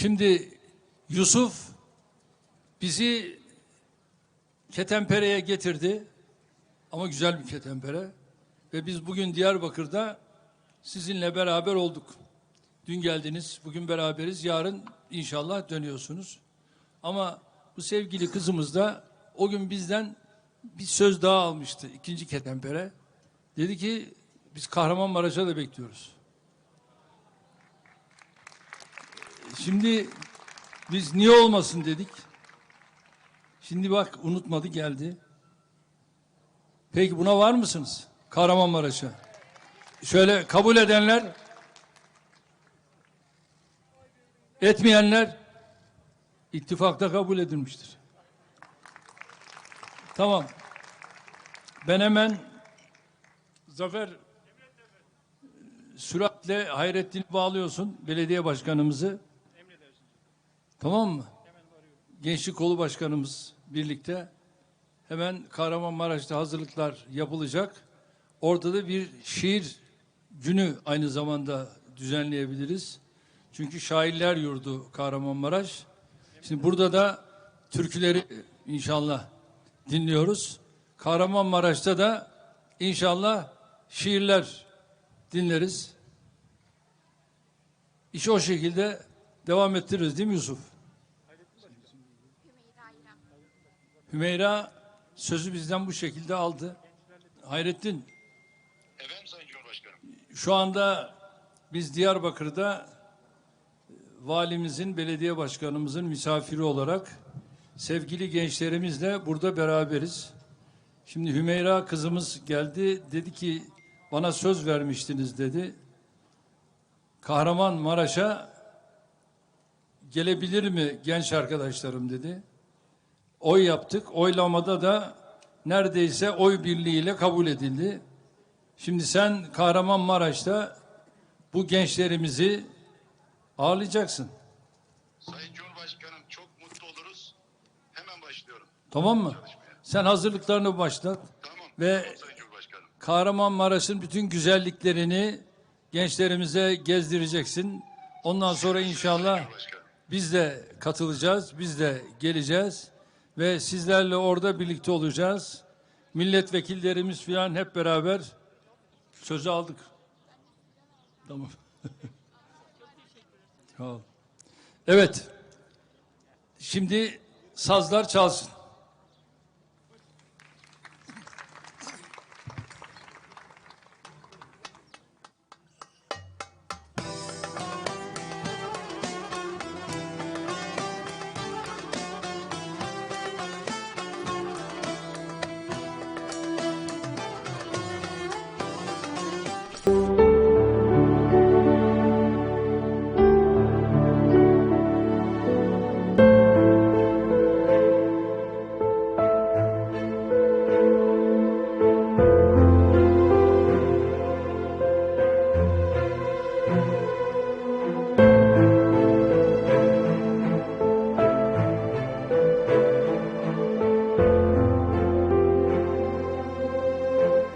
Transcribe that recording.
Şimdi Yusuf bizi Ketenpere'ye getirdi. Ama güzel bir ketenpere. Ve biz bugün Diyarbakır'da sizinle beraber olduk. Dün geldiniz, bugün beraberiz. Yarın inşallah dönüyorsunuz. Ama bu sevgili kızımız da o gün bizden bir söz daha almıştı. ikinci ketenpere. Dedi ki biz Kahramanmaraş'a da bekliyoruz. Şimdi biz niye olmasın dedik. Şimdi bak unutmadı geldi. Peki buna var mısınız? Kahramanmaraş'a. Şöyle kabul edenler etmeyenler ittifakta kabul edilmiştir. Tamam. Ben hemen Zafer süratle Hayrettin'i bağlıyorsun belediye başkanımızı. Tamam mı? Gençlik Kolu Başkanımız birlikte hemen Kahramanmaraş'ta hazırlıklar yapılacak. Orada da bir şiir günü aynı zamanda düzenleyebiliriz. Çünkü şairler yurdu Kahramanmaraş. Şimdi burada da türküleri inşallah dinliyoruz. Kahramanmaraş'ta da inşallah şiirler dinleriz. İşi o şekilde devam ettiririz değil mi Yusuf? Hümeyra sözü bizden bu şekilde aldı. Hayrettin Efendim Sayın Cumhurbaşkanım. şu anda biz Diyarbakır'da e, valimizin, belediye başkanımızın misafiri olarak sevgili gençlerimizle burada beraberiz. Şimdi Hümeyra kızımız geldi dedi ki bana söz vermiştiniz dedi. Kahramanmaraş'a gelebilir mi genç arkadaşlarım dedi. Oy yaptık. Oylamada da neredeyse oy birliğiyle kabul edildi. Şimdi sen Kahramanmaraş'ta bu gençlerimizi ağırlayacaksın. Sayın Cumhurbaşkanım çok mutlu oluruz. Hemen başlıyorum. Tamam mı? Sen hazırlıklarını başlat Tamam. ve Tamam Sayın Cumhurbaşkanım. Kahramanmaraş'ın bütün güzelliklerini gençlerimize gezdireceksin. Ondan sonra inşallah. Biz de katılacağız, biz de geleceğiz ve sizlerle orada birlikte olacağız. Milletvekillerimiz falan hep beraber sözü aldık. Tamam. Sağ. Evet. Şimdi sazlar çalsın.